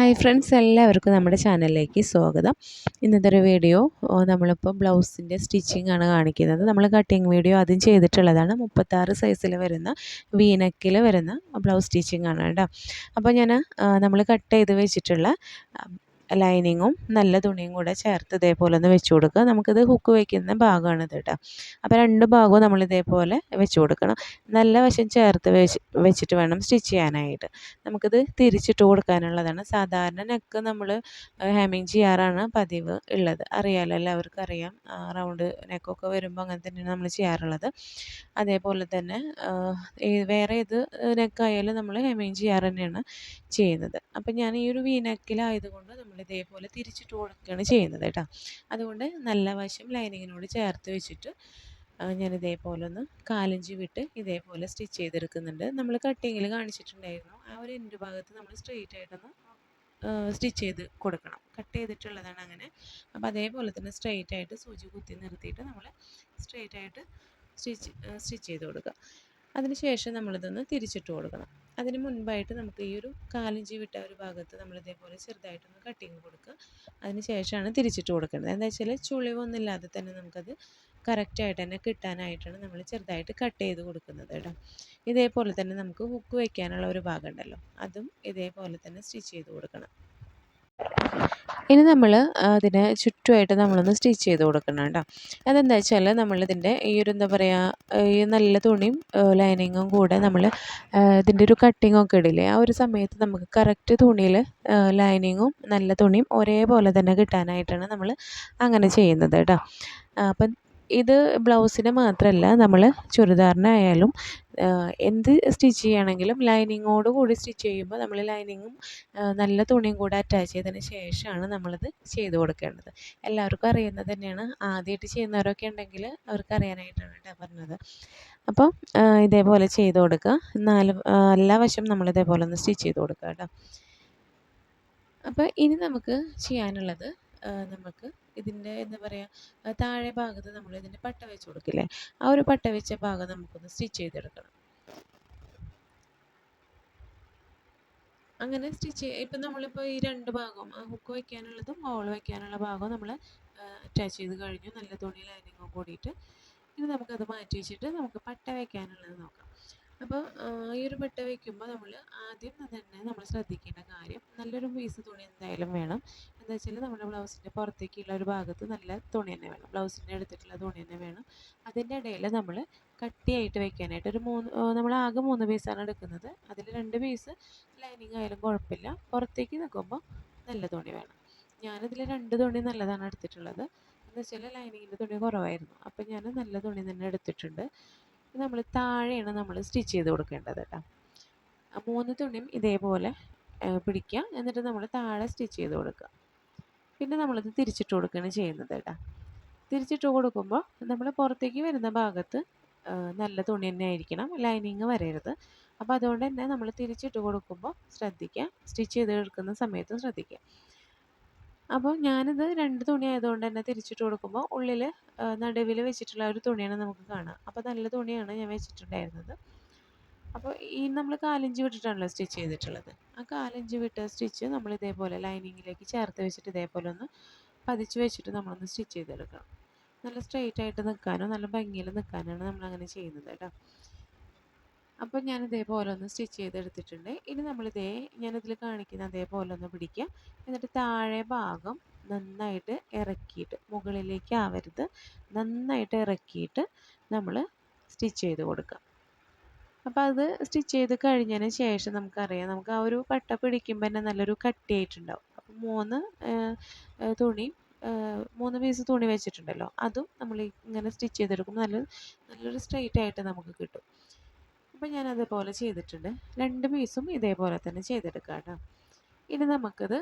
Hi friends എല്ലാവർക്കും നമ്മുടെ ചാനലിലേക്ക് സ്വാഗതം. ഇന്നത്തെ ഒരു വീഡിയോ നമ്മളിപ്പോൾ ബ്ലൗസിന്റെ സ്റ്റിച്ചിങ് ആണ് കാണിക്കുന്നത്. നമ്മൾ കട്ടിങ് വീഡിയോ ആദ്യം ചെയ്തിട്ടുള്ളതാണ്. മുപ്പത്താറ് സൈസിൽ വരുന്ന വീനക്കിൽ വരുന്ന ബ്ലൗസ് സ്റ്റിച്ചിങ് ആണ് കേട്ടോ. അപ്പോൾ ഞാൻ നമ്മൾ കട്ട് ചെയ്ത് വെച്ചിട്ടുള്ള ലൈനിങ്ങും നല്ല തുണിയും കൂടെ ചേർത്ത് ഇതേപോലെ ഒന്ന് വെച്ച് കൊടുക്കുക. നമുക്കിത് ഹുക്ക് വയ്ക്കുന്ന ഭാഗമാണ് ഇത് കേട്ടോ അപ്പോൾ രണ്ട് ഭാഗവും നമ്മൾ ഇതേപോലെ വെച്ച് കൊടുക്കണം. നല്ല വശം ചേർത്ത് വെച്ച് വെച്ചിട്ട് വേണം സ്റ്റിച്ച് ചെയ്യാനായിട്ട്. നമുക്കിത് തിരിച്ചിട്ട് കൊടുക്കാനുള്ളതാണ്. സാധാരണ നെക്ക് നമ്മൾ ഹാമിങ് ചെയ്യാറാണ് പതിവ് ഉള്ളത്. അറിയാമല്ലോ എല്ലാവർക്കും അറിയാം. റൗണ്ട് നെക്കൊക്കെ വരുമ്പോൾ അങ്ങനെ തന്നെയാണ് നമ്മൾ ചെയ്യാറുള്ളത്. അതേപോലെ തന്നെ വേറെ ഏത് നെക്കായാലും നമ്മൾ ഹെമിങ് ചെയ്യാറ് തന്നെയാണ് ചെയ്യുന്നത്. അപ്പം ഞാൻ ഈ ഒരു വി നെക്കിലായതുകൊണ്ട് നമ്മൾ ഇതേപോലെ തിരിച്ചിട്ട് കൊടുക്കുകയാണ് ചെയ്യുന്നത് കേട്ടോ. അതുകൊണ്ട് നല്ല വശം ലൈനിങ്ങിനോട് ചേർത്ത് വെച്ചിട്ട് ഞാൻ ഇതേപോലെ ഒന്ന് കാലഞ്ചി വിട്ട് ഇതേപോലെ സ്റ്റിച്ച് ചെയ്തെടുക്കുന്നുണ്ട്. നമ്മൾ കട്ടിങ്ങിൽ കാണിച്ചിട്ടുണ്ടായിരുന്നു. ആ ഒരു എന്റെ ഭാഗത്ത് നമ്മൾ സ്ട്രെയിറ്റ് ആയിട്ടൊന്ന് സ്റ്റിച്ച് ചെയ്ത് കൊടുക്കണം. കട്ട് ചെയ്തിട്ടുള്ളതാണ് അങ്ങനെ. അപ്പോൾ അതേപോലെ തന്നെ സ്ട്രെയിറ്റ് ആയിട്ട് സൂചി കുത്തി നിർത്തിയിട്ട് നമ്മൾ സ്ട്രെയിറ്റ് ആയിട്ട് സ്റ്റിച്ച് സ്റ്റിച്ച് ചെയ്ത് കൊടുക്കുക. അതിന് ശേഷം നമ്മളിതൊന്ന് തിരിച്ചിട്ട് കൊടുക്കണം. അതിന് മുൻപായിട്ട് നമുക്ക് ഈ ഒരു കാലിഞ്ചി വിട്ട ഒരു ഭാഗത്ത് നമ്മൾ ഇതേപോലെ ചെറുതായിട്ടൊന്ന് കട്ടിങ് കൊടുക്കുക. അതിന് ശേഷമാണ് തിരിച്ചിട്ട് കൊടുക്കേണ്ടത്. എന്താ വെച്ചാൽ ചുളിവൊന്നുമില്ലാതെ തന്നെ നമുക്കത് കറക്റ്റായിട്ട് തന്നെ കിട്ടാനായിട്ടാണ് നമ്മൾ ചെറുതായിട്ട് കട്ട് ചെയ്ത് കൊടുക്കുന്നത് കേട്ടോ. ഇതേപോലെ തന്നെ നമുക്ക് ഹുക്ക് വയ്ക്കാനുള്ള ഒരു ഭാഗം ഉണ്ടല്ലോ. അതും ഇതേപോലെ തന്നെ സ്റ്റിച്ച് ചെയ്ത് കൊടുക്കണം. ഇനി നമ്മൾ അതിന് ചുറ്റുമായിട്ട് നമ്മളൊന്ന് സ്റ്റിച്ച് ചെയ്ത് കൊടുക്കണം കേട്ടോ. അതെന്താ വെച്ചാൽ നമ്മളിതിന്റെ ഈ ഒരു എന്താ പറയുക ഈ നല്ല തുണിയും ലൈനിങ്ങും കൂടെ നമ്മൾ ഇതിന്റെ ഒരു കട്ടിങ്ങൊക്കെ ഇടില്ലേ ആ ഒരു സമയത്ത് നമുക്ക് കറക്റ്റ് തുണിയിൽ ലൈനിങ്ങും നല്ല തുണിയും ഒരേപോലെ തന്നെ കിട്ടാനായിട്ടാണ് നമ്മൾ അങ്ങനെ ചെയ്യുന്നത് കേട്ടോ. അപ്പം ഇത് ബ്ലൗസിന് മാത്രമല്ല നമ്മൾ ചുരിദാറിനായാലും എന്ത് സ്റ്റിച്ച് ചെയ്യണമെങ്കിലും ലൈനിങ്ങോട് കൂടി സ്റ്റിച്ച് ചെയ്യുമ്പോൾ നമ്മൾ ലൈനിങ്ങും നല്ല തുണിയും കൂടെ അറ്റാച്ച് ചെയ്തതിന് ശേഷമാണ് നമ്മളത് ചെയ്ത് കൊടുക്കേണ്ടത്. എല്ലാവർക്കും അറിയുന്നത് തന്നെയാണ്. ആദ്യമായിട്ട് ചെയ്യുന്നവരൊക്കെ ഉണ്ടെങ്കിൽ അവർക്ക് അറിയാനായിട്ടാണ് കേട്ടോ പറഞ്ഞത്. അപ്പോൾ ഇതേപോലെ ചെയ്ത് കൊടുക്കുക. നാല് എല്ലാ വശം നമ്മൾ ഇതേപോലെ ഒന്ന് സ്റ്റിച്ച് ചെയ്ത് കൊടുക്കുക കേട്ടോ. അപ്പോൾ ഇനി നമുക്ക് ചെയ്യാനുള്ളത് നമുക്ക് ഇതിന്റെ എന്താ പറയുക താഴെ ഭാഗത്ത് നമ്മൾ ഇതിന്റെ പട്ട വെച്ച് കൊടുക്കില്ലേ? ആ ഒരു പട്ട വെച്ച ഭാഗം നമുക്കൊന്ന് സ്റ്റിച്ച് ചെയ്തെടുക്കണം. അങ്ങനെ സ്റ്റിച്ച് ഇപ്പം നമ്മളിപ്പോൾ ഈ രണ്ട് ഭാഗവും ഹുക്ക് വയ്ക്കാനുള്ളതും ഹോൾ വയ്ക്കാനുള്ള ഭാഗവും നമ്മൾ അറ്റാച്ച് ചെയ്ത് കഴിഞ്ഞു. നല്ല തുണി ലൈനിങ്ങും കൂടിയിട്ട് ഇനി നമുക്കത് മാറ്റി വെച്ചിട്ട് നമുക്ക് പട്ട വയ്ക്കാനുള്ളത് നോക്കാം. അപ്പോൾ ഈ ഒരു പട്ട വയ്ക്കുമ്പോൾ നമ്മൾ ആദ്യം തന്നെ നമ്മൾ ശ്രദ്ധിക്കേണ്ട കാര്യം നല്ലൊരു പീസ് തുണി എന്തായാലും വേണം. എന്താ വെച്ചാൽ നമ്മുടെ ബ്ലൗസിന്റെ പുറത്തേക്കുള്ള ഒരു ഭാഗത്ത് നല്ല തുണി തന്നെ വേണം. ബ്ലൗസിന്റെ എടുത്തിട്ടുള്ള തുണി തന്നെ വേണം. അതിന്റെ ഇടയിൽ നമ്മൾ കട്ടിയായിട്ട് വെക്കാനായിട്ട് ഒരു മൂന്ന് നമ്മൾ ആകെ മൂന്ന് പീസാണ് എടുക്കുന്നത്. അതിൽ രണ്ട് പീസ് ലൈനിങ് ആയാലും കുഴപ്പമില്ല. പുറത്തേക്ക് നിൽക്കുമ്പോൾ നല്ല തുണി വേണം. ഞാനിതിൽ രണ്ട് തുണി നല്ലതാണ് എടുത്തിട്ടുള്ളത്. എന്ന് വെച്ചാൽ ലൈനിങ്ങിന്റെ തുണി കുറവായിരുന്നു. അപ്പം ഞാൻ നല്ല തുണി തന്നെ എടുത്തിട്ടുണ്ട്. നമ്മൾ താഴെയാണ് നമ്മൾ സ്റ്റിച്ച് ചെയ്ത് കൊടുക്കേണ്ടത് കേട്ടോ മൂന്ന് തുണിയും ഇതേപോലെ പിടിക്കുക എന്നിട്ട് നമ്മൾ താഴെ സ്റ്റിച്ച് ചെയ്ത് കൊടുക്കുക പിന്നെ നമ്മളിത് തിരിച്ചിട്ട് കൊടുക്കുകയാണ് ചെയ്യുന്നത് തിരിച്ചിട്ട് കൊടുക്കുമ്പോൾ നമ്മൾ പുറത്തേക്ക് വരുന്ന ഭാഗത്ത് നല്ല തുണി തന്നെ ആയിരിക്കണം. ലൈനിങ് വരരുത്. അപ്പോൾ അതുകൊണ്ട് തന്നെ നമ്മൾ തിരിച്ചിട്ട് കൊടുക്കുമ്പോൾ ശ്രദ്ധിക്കുക. സ്റ്റിച്ച് ചെയ്ത് എടുക്കുന്ന സമയത്തും ശ്രദ്ധിക്കുക. അപ്പോൾ ഞാനിത് രണ്ട് തുണി ആയതുകൊണ്ട് തന്നെ തിരിച്ചിട്ട് കൊടുക്കുമ്പോൾ ഉള്ളിൽ നടുവിൽ വെച്ചിട്ടുള്ള ഒരു തുണിയാണ് നമുക്ക് കാണാം. അപ്പോൾ നല്ല തുണിയാണ് ഞാൻ വെച്ചിട്ടുണ്ടായിരുന്നത്. അപ്പോൾ ഈ നമ്മൾ കാലിഞ്ച് വിട്ടിട്ടാണല്ലോ സ്റ്റിച്ച് ചെയ്തിട്ടുള്ളത്. ആ കാലിഞ്ച് വിട്ട സ്റ്റിച്ച് നമ്മൾ ഇതേപോലെ ലൈനിങ്ങിലേക്ക് ചേർത്ത് വെച്ചിട്ട് ഇതേപോലെ ഒന്ന് പതിച്ച് വെച്ചിട്ട് നമ്മളൊന്ന് സ്റ്റിച്ച് ചെയ്തെടുക്കണം. നല്ല സ്ട്രെയിറ്റ് ആയിട്ട് നിൽക്കാനോ നല്ല ഭംഗിയിൽ നിൽക്കാനാണ് നമ്മൾ അങ്ങനെ ചെയ്യുന്നത് കേട്ടോ. അപ്പോൾ ഞാൻ ഇതേപോലെ ഒന്ന് സ്റ്റിച്ച് ചെയ്തെടുത്തിട്ടുണ്ട്. ഇനി നമ്മളിതേ ഞാനിതിൽ കാണിക്കുന്ന അതേപോലെ ഒന്ന് പിടിക്കുക. എന്നിട്ട് താഴെ ഭാഗം നന്നായിട്ട് ഇറക്കിയിട്ട് മുകളിലേക്ക് ആവരുത്. നന്നായിട്ട് ഇറക്കിയിട്ട് നമ്മൾ സ്റ്റിച്ച് ചെയ്ത് കൊടുക്കുക. അപ്പോൾ അത് സ്റ്റിച്ച് ചെയ്ത് കഴിഞ്ഞതിന് ശേഷം നമുക്കറിയാം. നമുക്ക് ആ ഒരു പട്ട പിടിക്കുമ്പോൾ തന്നെ നല്ലൊരു കട്ടിയായിട്ടുണ്ടാവും. അപ്പോൾ മൂന്ന് തുണി മൂന്ന് പീസ് തുണി വെച്ചിട്ടുണ്ടല്ലോ. അതും നമ്മൾ ഇങ്ങനെ സ്റ്റിച്ച് ചെയ്തെടുക്കുമ്പോൾ നല്ല നല്ലൊരു സ്ട്രെയിറ്റ് ആയിട്ട് നമുക്ക് കിട്ടും. അപ്പോൾ ഞാൻ അതേപോലെ ചെയ്തിട്ടുണ്ട്. രണ്ട് പീസും ഇതേപോലെ തന്നെ ചെയ്തെടുക്കാം കേട്ടോ ഇനി നമുക്കത്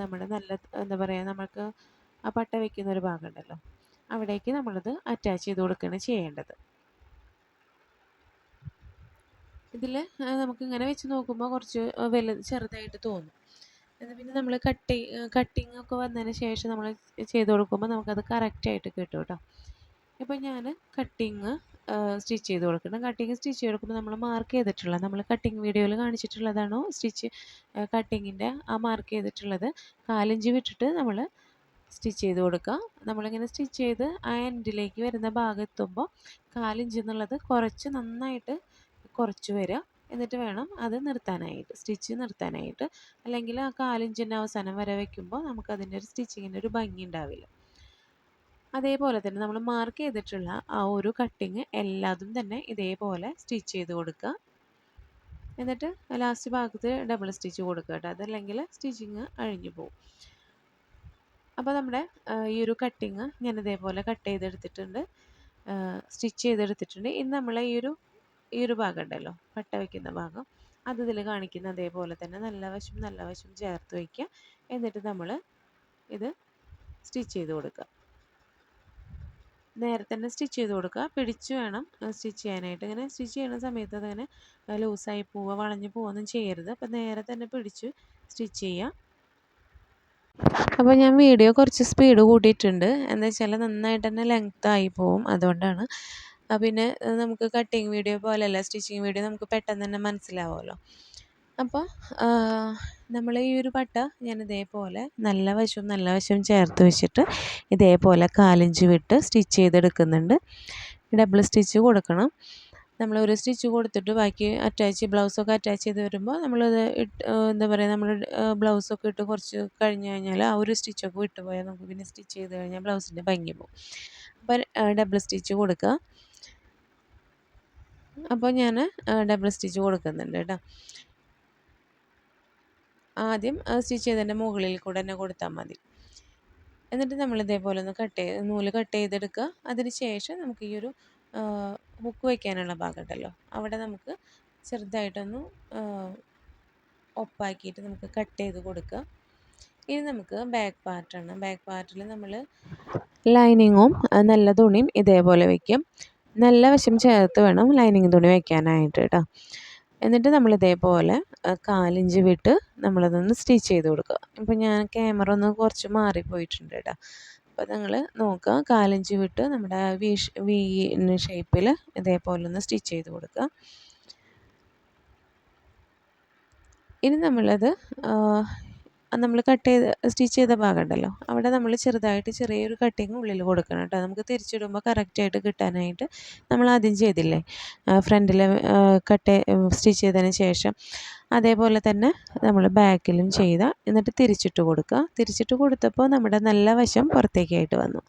നമ്മുടെ നല്ല എന്താ പറയുക നമുക്ക് ആ പട്ട വയ്ക്കുന്ന ഒരു ഭാഗമുണ്ടല്ലോ അവിടേക്ക് നമ്മളത് അറ്റാച്ച് ചെയ്ത് കൊടുക്കുകയാണ് ചെയ്യേണ്ടത്. ഇതിൽ നമുക്കിങ്ങനെ വെച്ച് നോക്കുമ്പോൾ കുറച്ച് വലുത് ചെറുതായിട്ട് തോന്നും. എന്നാൽ പിന്നെ നമ്മൾ കട്ടി കട്ടിങ് ഒക്കെ വന്നതിന് ശേഷം നമ്മൾ ചെയ്ത് കൊടുക്കുമ്പോൾ നമുക്കത് കറക്റ്റായിട്ട് കിട്ടും കേട്ടോ ഇപ്പോൾ ഞാൻ കട്ടിങ് സ്റ്റിച്ച് ചെയ്ത് കൊടുക്കണം കട്ടിങ് സ്റ്റിച്ച് ചെയ്ത് കൊടുക്കുമ്പോൾ നമ്മൾ മാർക്ക് ചെയ്തിട്ടുള്ള നമ്മൾ കട്ടിങ് വീഡിയോയിൽ കാണിച്ചിട്ടുള്ളതാണോ സ്റ്റിച്ച് കട്ടിങ്ങിന്റെ ആ മാർക്ക് ചെയ്തിട്ടുള്ളത് കാലഞ്ച് വിട്ടിട്ട് നമ്മൾ സ്റ്റിച്ച് ചെയ്ത് കൊടുക്കുക നമ്മളിങ്ങനെ സ്റ്റിച്ച് ചെയ്ത് ആ എൻഡിലേക്ക് വരുന്ന ഭാഗം എത്തുമ്പോൾ കാലിഞ്ച് എന്നുള്ളത് കുറച്ച് നന്നായിട്ട് കുറച്ച് വരിക എന്നിട്ട് വേണം അത് നിർത്താനായിട്ട് സ്റ്റിച്ച് നിർത്താനായിട്ട്. അല്ലെങ്കിൽ ആ കാലിഞ്ചിന്റെ അവസാനം വരെ വയ്ക്കുമ്പോൾ നമുക്കതിന്റെ ഒരു സ്റ്റിച്ചിങ്ങിന്റെ ഒരു ഭംഗി ഉണ്ടാവില്ല. അതേപോലെ തന്നെ നമ്മൾ മാർക്ക് ചെയ്തിട്ടുള്ള ആ ഒരു കട്ടിങ് എല്ലാതും തന്നെ ഇതേപോലെ സ്റ്റിച്ച് ചെയ്ത് കൊടുക്കുക. എന്നിട്ട് ലാസ്റ്റ് ഭാഗത്ത് ഡബിൾ സ്റ്റിച്ച് കൊടുക്കുക കേട്ടോ. അതല്ലെങ്കിൽ സ്റ്റിച്ചിങ് അഴിഞ്ഞു പോകും അപ്പോൾ നമ്മുടെ ഈ ഒരു കട്ടിങ് ഞാൻ ഇതേപോലെ കട്ട് ചെയ്തെടുത്തിട്ടുണ്ട്. സ്റ്റിച്ച് ചെയ്തെടുത്തിട്ടുണ്ട്. ഇനി നമ്മൾ ഈ ഒരു ഈ ഒരു ഭാഗം ഉണ്ടല്ലോ പട്ട വയ്ക്കുന്ന ഭാഗം. അത് ഇതിൽ കാണിക്കുന്ന അതേപോലെ തന്നെ നല്ല വശം നല്ല വശം ചേർത്ത് വയ്ക്കുക എന്നിട്ട് നമ്മൾ ഇത് സ്റ്റിച്ച് ചെയ്ത് കൊടുക്കുക. നേരെ തന്നെ സ്റ്റിച്ച് ചെയ്ത് കൊടുക്കുക. പിടിച്ച് വേണം സ്റ്റിച്ച് ചെയ്യാനായിട്ട്. ഇങ്ങനെ സ്റ്റിച്ച് ചെയ്യുന്ന സമയത്ത് അതങ്ങനെ ലൂസായി പോവുക വളഞ്ഞ് പോവുകയൊന്നും ചെയ്യരുത്. അപ്പോൾ നേരെ തന്നെ പിടിച്ച് സ്റ്റിച്ച് ചെയ്യുക. അപ്പോൾ ഞാൻ വീഡിയോ കുറച്ച് സ്പീഡ് കൂട്ടിയിട്ടുണ്ട്. എന്താ വെച്ചാൽ നന്നായിട്ട് തന്നെ ലെങ്ത് ആയി പോവും. അതുകൊണ്ടാണ് പിന്നെ നമുക്ക് കട്ടിങ് വീഡിയോ പോലെയല്ല സ്റ്റിച്ചിങ് വീഡിയോ നമുക്ക് പെട്ടെന്ന് തന്നെ മനസ്സിലാവുമല്ലോ അപ്പോൾ നമ്മൾ ഈ ഒരു പട്ട ഞാൻ ഇതേപോലെ നല്ല വശവും നല്ല വശവും ചേർത്ത് വെച്ചിട്ട് ഇതേപോലെ കാലിഞ്ച് വിട്ട് സ്റ്റിച്ച് ചെയ്തെടുക്കുന്നുണ്ട്. ഡബിൾ സ്റ്റിച്ച് കൊടുക്കണം. നമ്മൾ ഒരു സ്റ്റിച്ച് കൊടുത്തിട്ട് ബാക്കി അറ്റാച്ച് ബ്ലൗസൊക്കെ അറ്റാച്ച് ചെയ്ത് വരുമ്പോൾ നമ്മളത് ഇട്ട് എന്താ പറയുക നമ്മൾ ബ്ലൗസൊക്കെ ഇട്ട് കുറച്ച് കഴിഞ്ഞ് കഴിഞ്ഞാൽ ആ ഒരു സ്റ്റിച്ചൊക്കെ വിട്ടുപോയാൽ നമുക്ക് പിന്നെ സ്റ്റിച്ച് ചെയ്ത് കഴിഞ്ഞാൽ ബ്ലൗസിന്റെ ഭംഗി പോകും. അപ്പോൾ ഡബിൾ സ്റ്റിച്ച് കൊടുക്കുക. അപ്പോൾ ഞാൻ ഡബിൾ സ്റ്റിച്ച് കൊടുക്കുന്നുണ്ട് കേട്ടോ ആദ്യം സ്റ്റിച്ച് ചെയ്തതിന്റെ മുകളിൽ കൂടെ തന്നെ കൊടുത്താൽ മതി. എന്നിട്ട് നമ്മൾ ഇതേപോലെ ഒന്ന് കട്ട് ചെയ്ത് നൂൽ കട്ട് ചെയ്തെടുക്കുക. അതിന് ശേഷം നമുക്ക് ഈ ഒരു ഹുക്ക് വയ്ക്കാനുള്ള ഭാഗം ഉണ്ടല്ലോ അവിടെ നമുക്ക് ചെറുതായിട്ടൊന്ന് ഒപ്പാക്കിയിട്ട് നമുക്ക് കട്ട് ചെയ്ത് കൊടുക്കുക. ഇനി നമുക്ക് ബാക്ക് പാർട്ടാണ് ബാക്ക് പാർട്ടിൽ നമ്മൾ ലൈനിങ്ങും നല്ല തുണിയും ഇതേപോലെ വയ്ക്കും നല്ല വശം ചേർത്ത് വേണം ലൈനിങ് തുണി വയ്ക്കാനായിട്ട് കേട്ടോ എന്നിട്ട് നമ്മൾ ഇതേപോലെ കാലിഞ്ച് വിട്ട് നമ്മളതൊന്ന് സ്റ്റിച്ച് ചെയ്ത് കൊടുക്കുക. ഇപ്പോൾ ഞാൻ ക്യാമറ ഒന്ന് കുറച്ച് മാറിപ്പോയിട്ടുണ്ട് കേട്ടോ അപ്പോൾ നിങ്ങൾ നോക്കുക കാലിഞ്ച് വിട്ട് നമ്മുടെ വി വി ഷേപ്പിൽ ഇതേപോലെ ഒന്ന് സ്റ്റിച്ച് ചെയ്ത് കൊടുക്കുക. ഇനി നമ്മളത് നമ്മൾ കട്ട് ചെയ്ത് സ്റ്റിച്ച് ചെയ്ത ഭാഗം ഉണ്ടല്ലോ അവിടെ നമ്മൾ ചെറുതായിട്ട് ചെറിയൊരു കട്ടിങ് ഉള്ളിൽ കൊടുക്കണം കേട്ടോ. നമുക്ക് തിരിച്ചിടുമ്പോൾ കറക്റ്റായിട്ട് കിട്ടാനായിട്ട് നമ്മൾ ആദ്യം ചെയ്തില്ലേ? ഫ്രണ്ടിൽ കട്ട് സ്റ്റിച്ച് ചെയ്തതിന് ശേഷം അതേപോലെ തന്നെ നമ്മൾ ബാക്കിലും ചെയ്ത എന്നിട്ട് തിരിച്ചിട്ട് കൊടുക്കുക. തിരിച്ചിട്ട് കൊടുത്തപ്പോൾ നമ്മുടെ നല്ല വശം പുറത്തേക്കായിട്ട് വന്നു.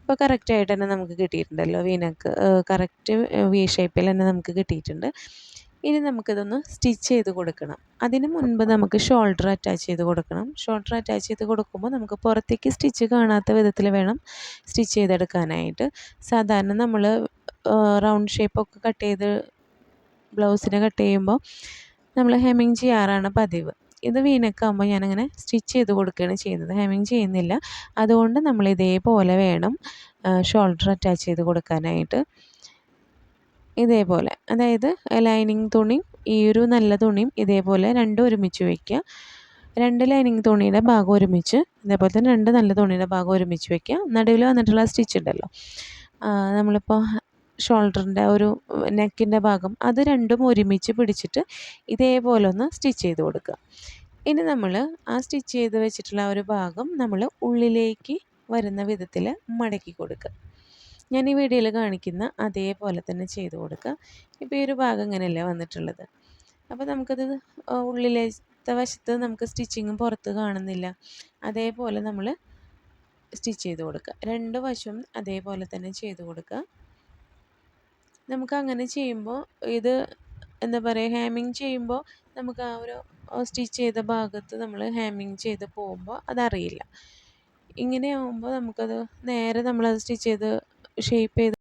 ഇപ്പോൾ കറക്റ്റായിട്ട് തന്നെ നമുക്ക് കിട്ടിയിട്ടുണ്ടല്ലോ. വീനക്ക് കറക്റ്റ് വി ഷേപ്പിൽ തന്നെ നമുക്ക് കിട്ടിയിട്ടുണ്ട്. ഇനി നമുക്കിതൊന്ന് സ്റ്റിച്ച് ചെയ്ത് കൊടുക്കണം. അതിന് മുൻപ് നമുക്ക് ഷോൾഡർ അറ്റാച്ച് ചെയ്ത് കൊടുക്കണം. ഷോൾഡർ അറ്റാച്ച് ചെയ്ത് കൊടുക്കുമ്പോൾ നമുക്ക് പുറത്തേക്ക് സ്റ്റിച്ച് കാണാത്ത വിധത്തിൽ വേണം സ്റ്റിച്ച് ചെയ്തെടുക്കാനായിട്ട്. സാധാരണ നമ്മൾ റൗണ്ട് ഷേപ്പൊക്കെ കട്ട് ചെയ്ത് ബ്ലൗസിനെ കട്ട് ചെയ്യുമ്പോൾ നമ്മൾ ഹെമ്മിങ് ചെയ്യാറാണ് പതിവ്. ഇത് വീനക്കാകുമ്പോൾ ഞാനങ്ങനെ സ്റ്റിച്ച് ചെയ്ത് കൊടുക്കുകയാണ് ചെയ്യുന്നത്. ഹെമ്മിങ് ചെയ്യുന്നില്ല. അതുകൊണ്ട് നമ്മൾ ഇതേപോലെ വേണം ഷോൾഡർ അറ്റാച്ച് ചെയ്ത് കൊടുക്കാനായിട്ട്. ഇതേപോലെ. അതായത് ലൈനിങ് തുണിയും ഈ ഒരു നല്ല തുണിയും ഇതേപോലെ രണ്ടും ഒരുമിച്ച് വയ്ക്കുക. രണ്ട് ലൈനിങ് തുണിയുടെ ഭാഗം ഒരുമിച്ച് ഇതേപോലെ തന്നെ രണ്ട് നല്ല തുണിയുടെ ഭാഗം ഒരുമിച്ച് വയ്ക്കുക. നടുവിൽ വന്നിട്ടുള്ള സ്റ്റിച്ച് ഉണ്ടല്ലോ. നമ്മളിപ്പോൾ ഷോൾഡറിന്റെ ഒരു നെക്കിന്റെ ഭാഗം അത് രണ്ടും ഒരുമിച്ച് പിടിച്ചിട്ട് ഇതേപോലെ ഒന്ന് സ്റ്റിച്ച് ചെയ്ത് കൊടുക്കുക. ഇനി നമ്മൾ ആ സ്റ്റിച്ച് ചെയ്ത് വെച്ചിട്ടുള്ള ഒരു ഭാഗം നമ്മൾ ഉള്ളിലേക്ക് വരുന്ന വിധത്തിൽ മടക്കി കൊടുക്കുക. ഞാൻ ഈ വീഡിയോയിൽ കാണിക്കുന്ന അതേപോലെ തന്നെ ചെയ്ത് കൊടുക്കുക. ഇപ്പോൾ ഈ ഒരു ഭാഗം ഇങ്ങനെയല്ലേ വന്നിട്ടുള്ളത്. അപ്പോൾ നമുക്കത് ഉള്ളിലത്തെ വശത്ത് നമുക്ക് സ്റ്റിച്ചിങ്ങും പുറത്ത് കാണുന്നില്ല. അതേപോലെ നമ്മൾ സ്റ്റിച്ച് ചെയ്ത് കൊടുക്കുക. രണ്ട് വശവും അതേപോലെ തന്നെ ചെയ്ത് കൊടുക്കുക. നമുക്ക് അങ്ങനെ ചെയ്യുമ്പോൾ ഇത് എന്താ പറയുക ഹാമിങ് ചെയ്യുമ്പോൾ നമുക്ക് ആ ഒരു സ്റ്റിച്ച് ചെയ്ത ഭാഗത്ത് നമ്മൾ ഹാമിങ് ചെയ്ത് പോകുമ്പോൾ അതറിയില്ല. ഇങ്ങനെ ആകുമ്പോൾ നമുക്കത് നേരെ നമ്മളത് സ്റ്റിച്ച് ചെയ്ത് ഷേപ്പ് ചെയ്ത്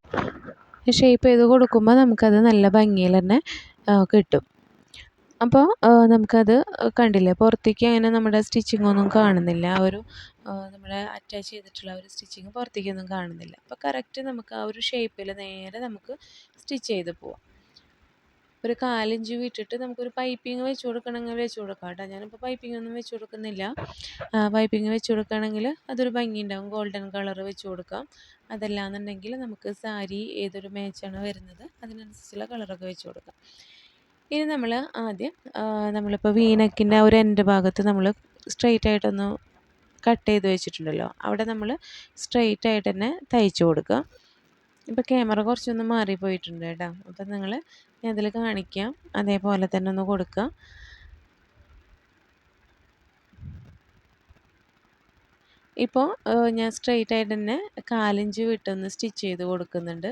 ഷേപ്പ് ചെയ്ത് കൊടുക്കുമ്പോൾ നമുക്കത് നല്ല ഭംഗിയിൽ തന്നെ കിട്ടും. അപ്പോൾ നമുക്കത് കണ്ടില്ലേ? പുറത്തേക്ക് അങ്ങനെ നമ്മുടെ സ്റ്റിച്ചിങ് ഒന്നും കാണുന്നില്ല. ആ ഒരു നമ്മൾ അറ്റാച്ച് ചെയ്തിട്ടുള്ള ഒരു സ്റ്റിച്ചിങ് പുറത്തേക്കൊന്നും കാണുന്നില്ല. അപ്പോൾ കറക്റ്റ് നമുക്ക് ആ ഒരു ഷേപ്പിൽ നേരെ നമുക്ക് സ്റ്റിച്ച് ചെയ്ത് പോവാം. ഒരു കാലിഞ്ച് വിട്ടിട്ട് നമുക്കൊരു പൈപ്പിംഗ് വെച്ച് കൊടുക്കണമെങ്കിൽ വെച്ച് കൊടുക്കാം കേട്ടോ. ഞാനിപ്പോൾ പൈപ്പിംഗ് ഒന്നും വെച്ച് കൊടുക്കുന്നില്ല. പൈപ്പിംഗ് വെച്ച് കൊടുക്കുകയാണെങ്കിൽ അതൊരു ഭംഗി ഉണ്ടാവും ഗോൾഡൻ കളർ വെച്ച് കൊടുക്കാം. അതല്ലാന്നുണ്ടെങ്കിൽ നമുക്ക് സാരി ഏതൊരു മാച്ചാണ് വരുന്നത് അതിനനുസരിച്ചുള്ള കളറൊക്കെ വെച്ച് കൊടുക്കാം. ഇനി നമ്മൾ ആദ്യം നമ്മളിപ്പോൾ വീനക്കിന്റെ ആ ഒരു എന്റെ ഭാഗത്ത് നമ്മൾ സ്ട്രെയിറ്റ് ആയിട്ടൊന്ന് കട്ട് ചെയ്ത് വെച്ചിട്ടുണ്ടല്ലോ. അവിടെ നമ്മൾ സ്ട്രെയിറ്റ് ആയിട്ട് തന്നെ തയ്ച്ചു കൊടുക്കുക. ഇപ്പോൾ ക്യാമറ കുറച്ചൊന്ന് മാറിപ്പോയിട്ടുണ്ട് കേട്ടോ. അപ്പം നിങ്ങൾ ഞാൻ അതിൽ കാണിക്കാം. അതേപോലെ തന്നെ ഒന്ന് കൊടുക്കുക. ഇപ്പോൾ ഞാൻ സ്ട്രെയിറ്റ് ആയിട്ട് തന്നെ കാലിഞ്ച് വിട്ടൊന്ന് സ്റ്റിച്ച് ചെയ്ത് കൊടുക്കുന്നുണ്ട്.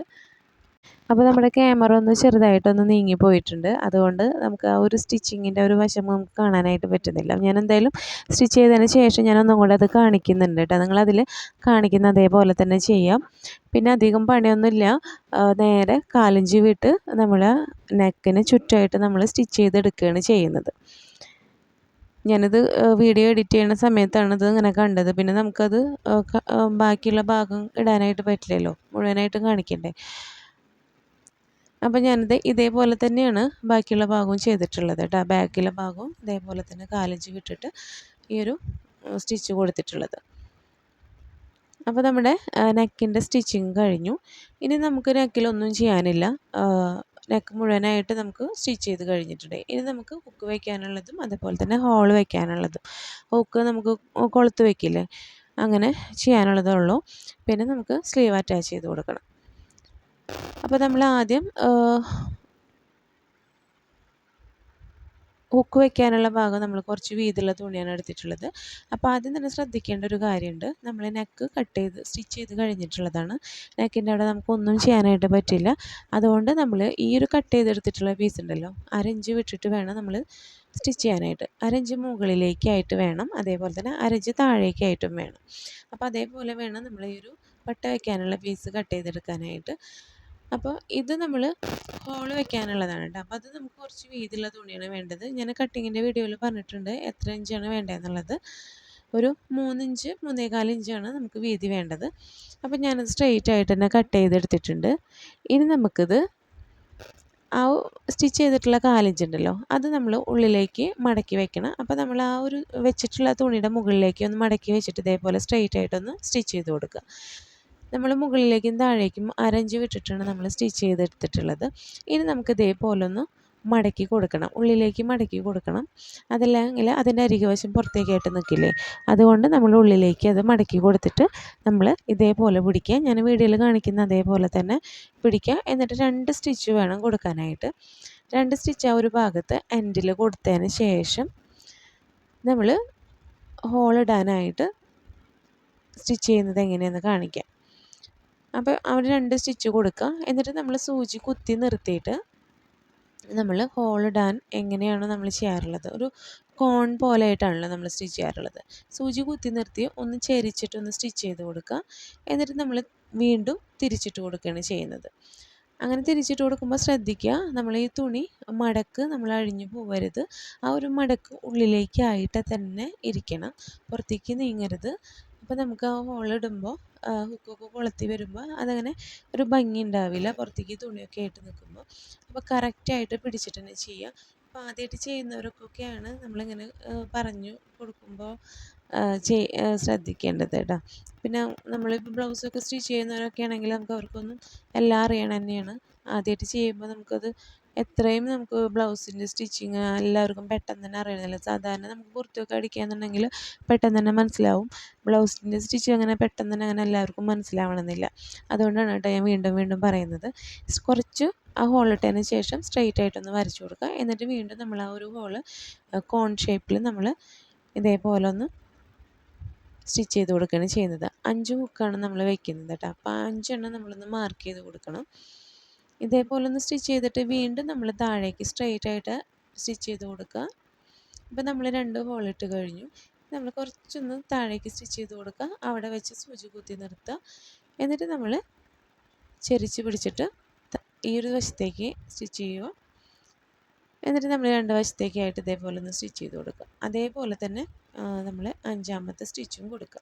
അപ്പോൾ നമ്മുടെ ക്യാമറ ഒന്ന് ചെറുതായിട്ടൊന്ന് നീങ്ങിപ്പോയിട്ടുണ്ട് അതുകൊണ്ട് നമുക്ക് ആ ഒരു സ്റ്റിച്ചിങ്ങിന്റെ ഒരു വശം നമുക്ക് കാണാനായിട്ട് പറ്റുന്നില്ല. ഞാൻ എന്തായാലും സ്റ്റിച്ച് ചെയ്തതിന് ശേഷം ഞാൻ ഒന്നും കൂടെ അത് കാണിക്കുന്നുണ്ട് കേട്ടോ. നിങ്ങളതിൽ കാണിക്കുന്ന അതേപോലെ തന്നെ ചെയ്യാം. പിന്നെ അധികം പണിയൊന്നുമില്ല. നേരെ കാലിഞ്ചി വിട്ട് നമ്മൾ നെക്കിന് ചുറ്റായിട്ട് നമ്മൾ സ്റ്റിച്ച് ചെയ്തെടുക്കുകയാണ് ചെയ്യുന്നത്. ഞാനത് വീഡിയോ എഡിറ്റ് ചെയ്യുന്ന സമയത്താണ് ഇത് ഇങ്ങനെ കണ്ടത്. പിന്നെ നമുക്കത് ബാക്കിയുള്ള ഭാഗം ഇടാനായിട്ട് പറ്റില്ലല്ലോ. മുഴുവനായിട്ടും കാണിക്കണ്ടേ. അപ്പോൾ ഞാനത് ഇതേപോലെ തന്നെയാണ് ബാക്കിയുള്ള ഭാഗവും ചെയ്തിട്ടുള്ളത് കേട്ടോ. ബാക്കിയുള്ള ഭാഗവും ഇതേപോലെ തന്നെ കാലിഞ്ച് വിട്ടിട്ട് ഈ ഒരു സ്റ്റിച്ച് കൊടുത്തിട്ടുള്ളത്. അപ്പോൾ നമ്മുടെ നെക്കിന്റെ സ്റ്റിച്ചിങ് കഴിഞ്ഞു. ഇനി നമുക്ക് നെക്കിലൊന്നും ചെയ്യാനില്ല. നെക്ക് മുഴുവനായിട്ട് നമുക്ക് സ്റ്റിച്ച് ചെയ്ത് കഴിഞ്ഞിട്ടുണ്ട്. ഇനി നമുക്ക് ഹുക്ക് വയ്ക്കാനുള്ളതും അതുപോലെ തന്നെ ഹോൾ വയ്ക്കാനുള്ളതും ഹുക്ക് നമുക്ക് കൊളുത്ത് വയ്ക്കില്ലേ അങ്ങനെ ചെയ്യാനുള്ളതേ ഉള്ളൂ. പിന്നെ നമുക്ക് സ്ലീവ് അറ്റാച്ച് ചെയ്ത് കൊടുക്കണം. അപ്പോൾ നമ്മൾ ആദ്യം ഹുക്ക് വെക്കാനുള്ള ഭാഗം നമ്മൾ കുറച്ച് വീതിയുള്ള തുണിയാണ് എടുത്തിട്ടുള്ളത്. അപ്പോൾ ആദ്യം തന്നെ ശ്രദ്ധിക്കേണ്ട ഒരു കാര്യമുണ്ട്. നമ്മൾ നെക്ക് കട്ട് ചെയ്ത് സ്റ്റിച്ച് ചെയ്ത് കഴിഞ്ഞിട്ടുള്ളതാണ്. നെക്കിന്റെ അവിടെ നമുക്കൊന്നും ചെയ്യാനായിട്ട് പറ്റില്ല. അതുകൊണ്ട് നമ്മൾ ഈ ഒരു കട്ട് ചെയ്തെടുത്തിട്ടുള്ള പീസ് ഉണ്ടല്ലോ അരഞ്ച് വിട്ടിട്ട് വേണം നമ്മൾ സ്റ്റിച്ച് ചെയ്യാനായിട്ട്. അരഞ്ച് മുകളിലേക്കായിട്ട് വേണം അതേപോലെ തന്നെ അരഞ്ച് താഴേക്കായിട്ടും വേണം. അപ്പോൾ അതേപോലെ വേണം നമ്മൾ ഈ ഒരു പട്ട വയ്ക്കാനുള്ള പീസ് കട്ട് ചെയ്തെടുക്കാനായിട്ട്. അപ്പോൾ ഇത് നമ്മൾ ഹോൾ വെക്കാനുള്ളതാണ് കേട്ടോ അപ്പോൾ അത് നമുക്ക് കുറച്ച് വീതിയുള്ള തുണിയാണ് വേണ്ടത്. ഞാൻ കട്ടിങ്ങിന്റെ വീഡിയോയിൽ പറഞ്ഞിട്ടുണ്ട് എത്ര ഇഞ്ചാണ് വേണ്ടതെന്നുള്ളത് ഒരു മൂന്നിഞ്ച് മൂന്നേകാൽ ഇഞ്ചാണ് നമുക്ക് വീതി വേണ്ടത്. അപ്പോൾ ഞാനത് സ്ട്രെയിറ്റ് ആയിട്ട് തന്നെ കട്ട് ചെയ്തെടുത്തിട്ടുണ്ട്. ഇനി നമുക്കിത് ആ സ്റ്റിച്ച് ചെയ്തിട്ടുള്ള കാലിഞ്ച് ഉണ്ടല്ലോ അത് നമ്മൾ ഉള്ളിലേക്ക് മടക്കി വെക്കണം. അപ്പോൾ നമ്മൾ ആ ഒരു വെച്ചിട്ടുള്ള തുണിയുടെ മുകളിലേക്ക് ഒന്ന് മടക്കി വെച്ചിട്ട് ഇതേപോലെ സ്ട്രെയിറ്റ് ആയിട്ടൊന്ന് സ്റ്റിച്ച് ചെയ്ത് കൊടുക്കുക. നമ്മൾ മുകളിലേക്കും താഴേക്കും അരഞ്ച് വിട്ടിട്ടാണ് നമ്മൾ സ്റ്റിച്ച് ചെയ്തെടുത്തിട്ടുള്ളത്. ഇനി നമുക്ക് ഇതേപോലെ ഒന്ന് മടക്കി കൊടുക്കണം. ഉള്ളിലേക്ക് മടക്കി കൊടുക്കണം. അതല്ലെങ്കിൽ അതിന്റെ അരികുവശം പുറത്തേക്കായിട്ട് നിൽക്കില്ലേ അതുകൊണ്ട് നമ്മൾ ഉള്ളിലേക്ക് അത് മടക്കി കൊടുത്തിട്ട് നമ്മൾ ഇതേപോലെ പിടിക്കുക. ഞാൻ വീഡിയോയിൽ കാണിക്കുന്ന അതേപോലെ തന്നെ പിടിക്കുക. എന്നിട്ട് രണ്ട് സ്റ്റിച്ച് വേണം കൊടുക്കാനായിട്ട്. രണ്ട് സ്റ്റിച്ച് ആ ഒരു ഭാഗത്ത് എൻഡിൽ കൊടുത്തതിന് ശേഷം നമ്മൾ ഹോളിടാനായിട്ട് സ്റ്റിച്ച് ചെയ്യുന്നത് എങ്ങനെയെന്ന് കാണിക്കാം. അപ്പോൾ അവിടെ രണ്ട് സ്റ്റിച്ച് കൊടുക്കുക എന്നിട്ട് നമ്മൾ സൂചി കുത്തി നിർത്തിയിട്ട് നമ്മൾ ഹോൾ ഇടാൻ എങ്ങനെയാണ് നമ്മൾ ചെയ്യാറുള്ളത്. ഒരു കോൺ പോലെ ആയിട്ടാണല്ലോ നമ്മൾ സ്റ്റിച്ച് ചെയ്യാറുള്ളത്. സൂചി കുത്തി നിർത്തി ഒന്ന് ചെരിച്ചിട്ടൊന്ന് സ്റ്റിച്ച് ചെയ്ത് കൊടുക്കുക എന്നിട്ട് നമ്മൾ വീണ്ടും തിരിച്ചിട്ട് കൊടുക്കുകയാണ് ചെയ്യുന്നത്. അങ്ങനെ തിരിച്ചിട്ട് കൊടുക്കുമ്പോൾ ശ്രദ്ധിക്കുക നമ്മൾ ഈ തുണി മടക്ക് നമ്മൾ അഴിഞ്ഞു പോകരുത് ആ ഒരു മടക്ക് ഉള്ളിലേക്കായിട്ട് തന്നെ ഇരിക്കണം. പുറത്തേക്ക് നീങ്ങരുത്. അപ്പോൾ നമുക്ക് ആ ഹോളിടുമ്പോൾ ഹുക്കൊക്കെ കൊളുത്തി വരുമ്പോൾ അതങ്ങനെ ഒരു ഭംഗി ഉണ്ടാവില്ല. പുറത്തേക്ക് തുണിയൊക്കെ ആയിട്ട് നിൽക്കുമ്പോൾ അപ്പോൾ കറക്റ്റായിട്ട് പിടിച്ചിട്ട് തന്നെ ചെയ്യുക അപ്പോൾ ആദ്യമായിട്ട് ചെയ്യുന്നവർക്കൊക്കെയാണ് നമ്മളിങ്ങനെ പറഞ്ഞു കൊടുക്കുമ്പോൾ ശ്രദ്ധിക്കേണ്ടത് കേട്ടോ. പിന്നെ നമ്മളിപ്പോൾ ബ്ലൗസൊക്കെ സ്റ്റിച്ച് ചെയ്യുന്നവരൊക്കെ ആണെങ്കിൽ നമുക്ക് അവർക്കൊന്നും എല്ലാം അറിയണം തന്നെയാണ്. ആദ്യമായിട്ട് ചെയ്യുമ്പോൾ നമുക്കത് എത്രയും നമുക്ക് ബ്ലൗസിന്റെ സ്റ്റിച്ചിങ് എല്ലാവർക്കും പെട്ടെന്ന് തന്നെ അറിയണമല്ലോ. സാധാരണ നമുക്ക് പുറത്തൊക്കെ അടിക്കുകയെന്നുണ്ടെങ്കിൽ പെട്ടെന്ന് തന്നെ മനസ്സിലാവും. ബ്ലൗസിന്റെ സ്റ്റിച്ചിങ് അങ്ങനെ പെട്ടെന്ന് തന്നെ അങ്ങനെ എല്ലാവർക്കും മനസ്സിലാവണമെന്നില്ല. അതുകൊണ്ടാണ് കേട്ടോ ഞാൻ വീണ്ടും വീണ്ടും പറയുന്നത്. കുറച്ച് ആ ഹോളിട്ടതിന് ശേഷം സ്ട്രെയിറ്റ് ആയിട്ടൊന്ന് വരച്ചു കൊടുക്കുക. എന്നിട്ട് വീണ്ടും നമ്മൾ ആ ഒരു ഹോൾ കോൺ ഷേപ്പിൽ നമ്മൾ ഇതേപോലെ ഒന്ന് സ്റ്റിച്ച് ചെയ്ത് കൊടുക്കുകയാണ് ചെയ്യുന്നത്. അഞ്ച് ഹുക്കാണ് നമ്മൾ വയ്ക്കുന്നത് കേട്ടോ. അപ്പോൾ അഞ്ചെണ്ണം നമ്മളൊന്ന് മാർക്ക് ചെയ്ത് കൊടുക്കണം. ഇതേപോലെ ഒന്ന് സ്റ്റിച്ച് ചെയ്തിട്ട് വീണ്ടും നമ്മൾ താഴേക്ക് സ്ട്രെയിറ്റ് ആയിട്ട് സ്റ്റിച്ച് ചെയ്ത് കൊടുക്കുക. ഇപ്പം നമ്മൾ രണ്ട് ഹോൾ ഇട്ട് കഴിഞ്ഞു. നമ്മൾ കുറച്ചൊന്ന് താഴേക്ക് സ്റ്റിച്ച് ചെയ്ത് കൊടുക്കുക. അവിടെ വെച്ച് സൂചി കുത്തി നിർത്തുക. എന്നിട്ട് നമ്മൾ ചെരിച്ച് പിടിച്ചിട്ട് ഈ ഒരു വശത്തേക്ക് സ്റ്റിച്ച് ചെയ്യുക. എന്നിട്ട് നമ്മൾ രണ്ട് വശത്തേക്കായിട്ട് ഇതേപോലെ ഒന്ന് സ്റ്റിച്ച് ചെയ്ത് കൊടുക്കുക. അതേപോലെ തന്നെ നമ്മൾ അഞ്ചാമത്തെ സ്റ്റിച്ചും കൊടുക്കുക.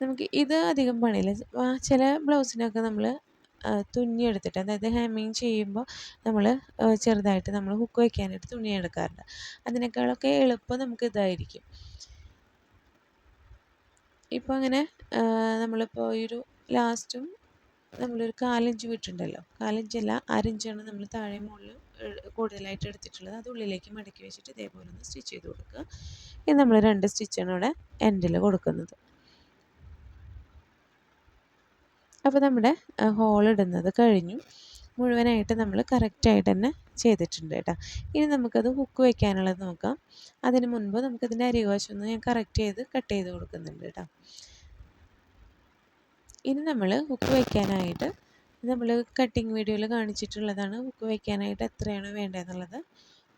നമുക്ക് ഇത് അധികം പണിയില്ല. ചില ബ്ലൗസിനൊക്കെ നമ്മൾ തുന്നിയെടുത്തിട്ട് അതായത് ഹാമിങ് ചെയ്യുമ്പോൾ നമ്മൾ ചെറുതായിട്ട് നമ്മൾ ഹുക്ക് വയ്ക്കാനായിട്ട് തുണി എടുക്കാറുണ്ട്. അതിനേക്കാളൊക്കെ എളുപ്പം നമുക്ക് ഇതായിരിക്കും. ഇപ്പോൾ അങ്ങനെ നമ്മളിപ്പോൾ ഈ ഒരു ലാസ്റ്റും നമ്മളൊരു കാലഞ്ച് വിട്ടുണ്ടല്ലോ കാലഞ്ചല്ല അരഞ്ചാണ് നമ്മൾ താഴെ മുകളിൽ കൂടുതലായിട്ട് എടുത്തിട്ടുള്ളത്. അത് ഉള്ളിലേക്ക് മടക്കി വെച്ചിട്ട് ഇതേപോലെ ഒന്ന് സ്റ്റിച്ച് ചെയ്ത് കൊടുക്കുക. ഇത് നമ്മൾ രണ്ട് സ്റ്റിച്ചാണ് ഇവിടെ എൻഡിൽ കൊടുക്കുന്നത്. അപ്പോൾ നമ്മുടെ ഹോൾ ഇടുന്നത് കഴിഞ്ഞു. മുഴുവനായിട്ട് നമ്മൾ കറക്റ്റായിട്ട് തന്നെ ചെയ്തിട്ടുണ്ട് കേട്ടോ. ഇനി നമുക്കത് ഹുക്ക് വയ്ക്കാനുള്ളത് നോക്കാം. അതിന് മുൻപ് നമുക്കിതിന്റെ അരികുവശം ഒന്ന് ഞാൻ കറക്റ്റ് ചെയ്ത് കട്ട് ചെയ്ത് കൊടുക്കുന്നുണ്ട് കേട്ടോ. ഇനി നമ്മൾ ഹുക്ക് വയ്ക്കാനായിട്ട് നമ്മൾ കട്ടിങ് വീഡിയോയിൽ കാണിച്ചിട്ടുള്ളതാണ് ഹുക്ക് വയ്ക്കാനായിട്ട് എത്രയാണ് വേണ്ടതെന്നുള്ളത്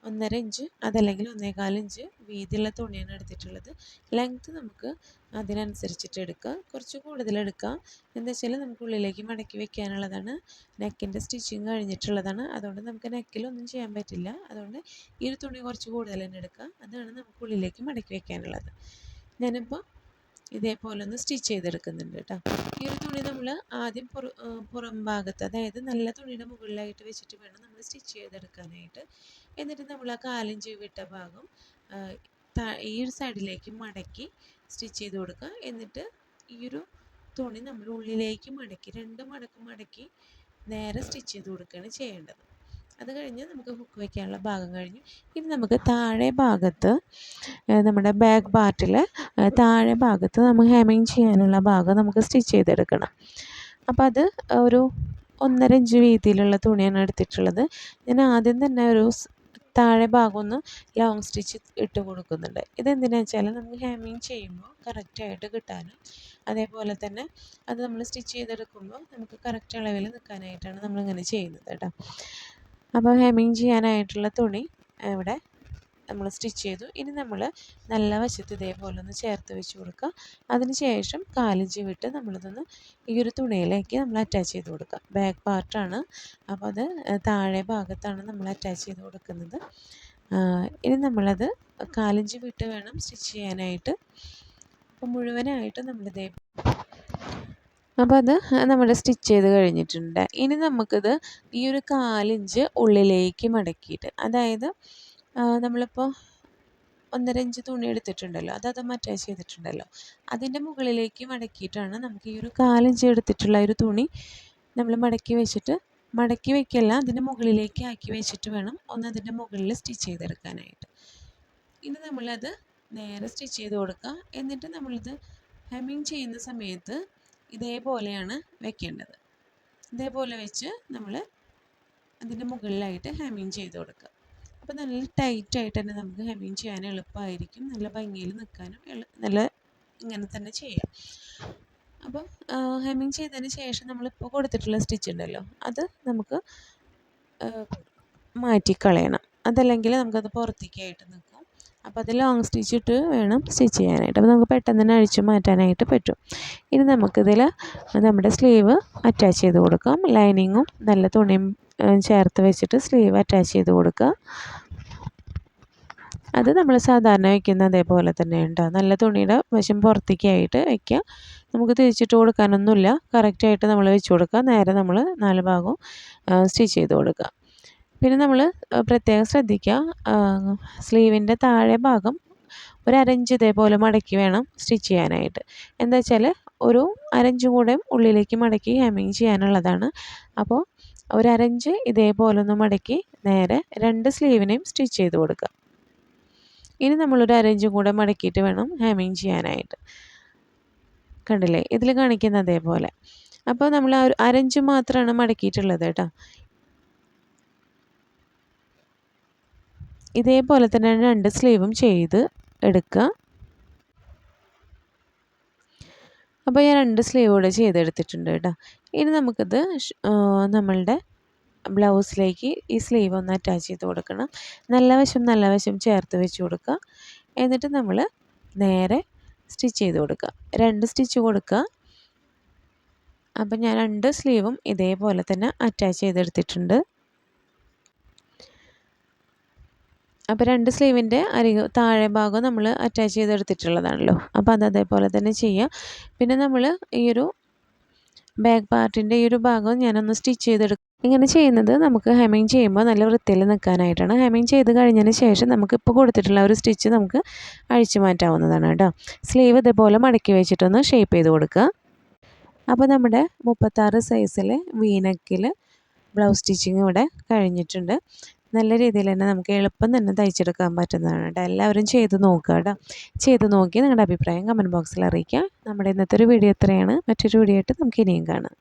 ഒന്നര ഇഞ്ച് അതല്ലെങ്കിൽ ഒന്നേകാൽ ഇഞ്ച് വീതിയുള്ള തുണിയാണ് എടുത്തിട്ടുള്ളത്. ലെങ്ത്ത് നമുക്ക് അതിനനുസരിച്ചിട്ട് എടുക്കാം. കുറച്ച് കൂടുതൽ എടുക്കുക എന്താ വെച്ചാൽ നമുക്ക് ഉള്ളിലേക്ക് മടക്കി വെക്കാനുള്ളതാണ്. നെക്കിന്റെ സ്റ്റിച്ചിങ് കഴിഞ്ഞിട്ടുള്ളതാണ്. അതുകൊണ്ട് നമുക്ക് നെക്കിലൊന്നും ചെയ്യാൻ പറ്റില്ല. അതുകൊണ്ട് ഈ ഒരു തുണി കുറച്ച് കൂടുതൽ തന്നെ എടുക്കാം. അതാണ് നമുക്ക് ഉള്ളിലേക്ക് മടക്കി വെക്കാനുള്ളത്. ഞാനിപ്പോൾ ഇതേപോലെ ഒന്ന് സ്റ്റിച്ച് ചെയ്തെടുക്കുന്നുണ്ട് കേട്ടോ. ഈ ഒരു തുണി നമ്മൾ ആദ്യം പുറ ഭാഗത്ത് അതായത് നല്ല തുണിയുടെ മുകളിലായിട്ട് വെച്ചിട്ട് വേണം നമ്മൾ സ്റ്റിച്ച് ചെയ്തെടുക്കാനായിട്ട്. എന്നിട്ട് നമ്മൾ ആ കാലഞ്ച് വിട്ട ഭാഗം ഈ ഒരു സൈഡിലേക്ക് മടക്കി സ്റ്റിച്ച് ചെയ്ത് കൊടുക്കുക. എന്നിട്ട് ഈ ഒരു തുണി നമ്മൾ ഉള്ളിലേക്ക് മടക്കി രണ്ട് മടക്കും മടക്കി നേരെ സ്റ്റിച്ച് ചെയ്ത് കൊടുക്കുകയാണ് ചെയ്യേണ്ടത്. അത് കഴിഞ്ഞ് നമുക്ക് ഹുക്ക് വയ്ക്കാനുള്ള ഭാഗം കഴിഞ്ഞു. ഇനി നമുക്ക് താഴെ ഭാഗത്ത് നമ്മുടെ ബാക്ക് പാർട്ടിൽ താഴെ ഭാഗത്ത് നമുക്ക് ഹെമിങ് ചെയ്യാനുള്ള ഭാഗം നമുക്ക് സ്റ്റിച്ച് ചെയ്തെടുക്കണം. അപ്പോൾ അത് ഒരു ഒന്നര ഇഞ്ച് വീതിയിലുള്ള തുണിയാണ് എടുത്തിട്ടുള്ളത്. ഞാൻ ആദ്യം തന്നെ ഒരു താഴെ ഭാഗം ഒന്ന് ലോങ് സ്റ്റിച്ച് ഇട്ട് കൊടുക്കുന്നുണ്ട്. ഇതെന്തിനാ വെച്ചാൽ നമുക്ക് ഹെമിങ് ചെയ്യുമ്പോൾ കറക്റ്റായിട്ട് കിട്ടാനും അതേപോലെ തന്നെ അത് നമ്മൾ സ്റ്റിച്ച് ചെയ്തെടുക്കുമ്പോൾ നമുക്ക് കറക്റ്റ് അളവിൽ നിൽക്കാനായിട്ടാണ് നമ്മളിങ്ങനെ ചെയ്യുന്നത് കേട്ടോ. അപ്പോൾ ഹെമ്മിങ് ചെയ്യാനായിട്ടുള്ള തുണി ഇവിടെ നമ്മൾ സ്റ്റിച്ച് ചെയ്തു. ഇനി നമ്മൾ നല്ല വശത്ത് ഇതേപോലെ ഒന്ന് ചേർത്ത് വെച്ച് കൊടുക്കുക അതിന് ശേഷം കാലിഞ്ചി വിട്ട് നമ്മളിതൊന്ന് ഈ ഒരു തുണിയിലേക്ക് നമ്മൾ അറ്റാച്ച് ചെയ്ത് കൊടുക്കുക ബാക്ക് പാർട്ടാണ് അപ്പോൾ അത് താഴെ ഭാഗത്താണ് നമ്മൾ അറ്റാച്ച് ചെയ്ത് കൊടുക്കുന്നത്. ഇനി നമ്മളത് കാലിഞ്ചി വിട്ട് വേണം സ്റ്റിച്ച് ചെയ്യാനായിട്ട്. അപ്പോൾ മുഴുവനായിട്ട് നമ്മളിതേ അപ്പോൾ അത് നമ്മൾ സ്റ്റിച്ച് ചെയ്ത് കഴിഞ്ഞിട്ടുണ്ട്. ഇനി നമുക്കിത് ഈ ഒരു കാലിഞ്ച് ഉള്ളിലേക്ക് മടക്കിയിട്ട് അതായത് നമ്മളിപ്പോൾ ഒന്നര ഇഞ്ച് തുണി എടുത്തിട്ടുണ്ടല്ലോ അത് അത് അറ്റാച്ച് ചെയ്തിട്ടുണ്ടല്ലോ അതിന്റെ മുകളിലേക്ക് മടക്കിയിട്ടാണ് നമുക്ക് ഈ ഒരു കാലിഞ്ച് എടുത്തിട്ടുള്ള ഒരു തുണി നമ്മൾ മടക്കി വെച്ചിട്ട് മടക്കി വയ്ക്കല്ല അതിന്റെ മുകളിലേക്ക് ആക്കി വെച്ചിട്ട് വേണം ഒന്ന് അതിന്റെ മുകളിൽ സ്റ്റിച്ച് ചെയ്തെടുക്കാനായിട്ട്. ഇനി നമ്മളത് നേരെ സ്റ്റിച്ച് ചെയ്ത് കൊടുക്കുക എന്നിട്ട് നമ്മളിത് ഹെമ്മിങ് ചെയ്യുന്ന സമയത്ത് ഇതേപോലെയാണ് വെക്കേണ്ടത്. ഇതേപോലെ വെച്ച് നമ്മൾ അതിന്റെ മുകളിലായിട്ട് ഹെമ്മിങ് ചെയ്ത് കൊടുക്കുക. അപ്പോൾ നല്ല ടൈറ്റായിട്ട് തന്നെ നമുക്ക് ഹെമ്മിങ് ചെയ്യാൻ എളുപ്പമായിരിക്കും. നല്ല ഭംഗിയിൽ നിൽക്കാനും നല്ല ഇങ്ങനെ തന്നെ ചെയ്യാം. അപ്പം ഹെമ്മിങ് ചെയ്തതിന് ശേഷം നമ്മളിപ്പോൾ കൊടുത്തിട്ടുള്ള സ്റ്റിച്ച് ഉണ്ടല്ലോ അത് നമുക്ക് മാറ്റിക്കളയണം. അതല്ലെങ്കിൽ നമുക്കത് പുറത്തേക്കായിട്ട് നിൽക്കും. അപ്പോൾ അത് ലോങ് സ്റ്റിച്ച് ഇട്ട് വേണം സ്റ്റിച്ച് ചെയ്യാനായിട്ട്. അപ്പോൾ നമുക്ക് പെട്ടെന്ന് തന്നെ അഴിച്ചു മാറ്റാനായിട്ട് പറ്റും. ഇനി നമുക്കിതിൽ നമ്മുടെ സ്ലീവ് അറ്റാച്ച് ചെയ്ത് കൊടുക്കാം. ലൈനിങ്ങും നല്ല തുണിയും ചേർത്ത് വെച്ചിട്ട് സ്ലീവ് അറ്റാച്ച് ചെയ്ത് കൊടുക്കുക അത് നമ്മൾ സാധാരണ വയ്ക്കുന്ന അതേപോലെ തന്നെ ഉണ്ട്. നല്ല തുണിയുടെ വശം പുറത്തേക്കായിട്ട് വയ്ക്കുക നമുക്ക് തിരിച്ചിട്ട് കൊടുക്കാനൊന്നുമില്ല. കറക്റ്റായിട്ട് നമ്മൾ വെച്ച് കൊടുക്കുക നേരെ നമ്മൾ നാല് ഭാഗവും സ്റ്റിച്ച് ചെയ്ത് കൊടുക്കുക പിന്നെ നമ്മൾ പ്രത്യേകം ശ്രദ്ധിക്കുക സ്ലീവിന്റെ താഴെ ഭാഗം ഒരു അരഞ്ച് ഇതേപോലെ മടക്കി വേണം സ്റ്റിച്ച് ചെയ്യാനായിട്ട്. എന്താ വെച്ചാൽ ഒരു അരഞ്ച് കൂടെ ഉള്ളിലേക്ക് മടക്കി ഹാമിങ് ചെയ്യാനുള്ളതാണ്. അപ്പോൾ ഒരു അരഞ്ച് ഇതേപോലെ ഒന്ന് മടക്കി നേരെ രണ്ട് സ്ലീവിനെയും സ്റ്റിച്ച് ചെയ്ത് കൊടുക്കുക ഇനി നമ്മളൊരു അരഞ്ചും കൂടെ മടക്കിയിട്ട് വേണം ഹാമിങ് ചെയ്യാനായിട്ട്. കണ്ടില്ലേ? ഇതിൽ കാണിക്കുന്ന അതേപോലെ. അപ്പോൾ നമ്മൾ ആ ഒരു അരഞ്ച് മാത്രമാണ് മടക്കിയിട്ടുള്ളത് കേട്ടോ. ഇതേപോലെ തന്നെ രണ്ട് സ്ലീവും ചെയ്ത് എടുക്കുക. അപ്പോൾ ഞാൻ രണ്ട് സ്ലീവ് കൂടെ ചെയ്തെടുത്തിട്ടുണ്ട് കേട്ടോ. ഇനി നമുക്കിത് നമ്മളുടെ ബ്ലൗസിലേക്ക് ഈ സ്ലീവ് ഒന്ന് അറ്റാച്ച് ചെയ്ത് കൊടുക്കണം. നല്ല വശം നല്ല വശം ചേർത്ത് വെച്ച് കൊടുക്കുക. എന്നിട്ട് നമ്മൾ നേരെ സ്റ്റിച്ച് ചെയ്ത് കൊടുക്കുക. രണ്ട് സ്റ്റിച്ച് കൊടുക്കുക. അപ്പം ഞാൻ രണ്ട് സ്ലീവും ഇതേപോലെ തന്നെ അറ്റാച്ച് ചെയ്തെടുത്തിട്ടുണ്ട്. അപ്പോൾ രണ്ട് സ്ലീവിന്റെ അരികു താഴെ ഭാഗം നമ്മൾ അറ്റാച്ച് ചെയ്തെടുത്തിട്ടുള്ളതാണല്ലോ. അപ്പോൾ അത് അതേപോലെ തന്നെ ചെയ്യുക പിന്നെ നമ്മൾ ഈ ഒരു ബാക്ക് പാർട്ടിന്റെ ഈ ഒരു ഭാഗം ഞാനൊന്ന് സ്റ്റിച്ച് ചെയ്തെടുക്കും ഇങ്ങനെ ചെയ്യുന്നത് നമുക്ക് ഹെമിങ് ചെയ്യുമ്പോൾ നല്ല വൃത്തിയിൽ നിൽക്കാനായിട്ടാണ്. ഹെമിങ് ചെയ്ത് കഴിഞ്ഞതിന് ശേഷം നമുക്ക് ഇപ്പോൾ കൊടുത്തിട്ടുള്ള ഒരു സ്റ്റിച്ച് നമുക്ക് അഴിച്ചു മാറ്റാവുന്നതാണ് കേട്ടോ. സ്ലീവ് ഇതേപോലെ മടക്കി വെച്ചിട്ടൊന്ന് ഷേപ്പ് ചെയ്ത് കൊടുക്കുക. അപ്പോൾ നമ്മുടെ മുപ്പത്താറ് സൈസിലെ വീനക്കിൽ ബ്ലൗസ് സ്റ്റിച്ചിങ് ഇവിടെ കഴിഞ്ഞിട്ടുണ്ട്. നല്ല രീതിയിൽ തന്നെ നമുക്ക് എളുപ്പം തന്നെ തയ്ച്ചെടുക്കാൻ പറ്റുന്നതാണ് കേട്ടോ. എല്ലാവരും ചെയ്ത് നോക്കുക കേട്ടോ. ചെയ്ത് നോക്കി നിങ്ങളുടെ അഭിപ്രായം കമന്റ് ബോക്സിൽ അറിയിക്കുക നമ്മുടെ ഇന്നത്തെ ഒരു വീഡിയോ എത്രയാണ് മറ്റൊരു വീഡിയോ ആയിട്ട് നമുക്ക് ഇനിയും കാണാം.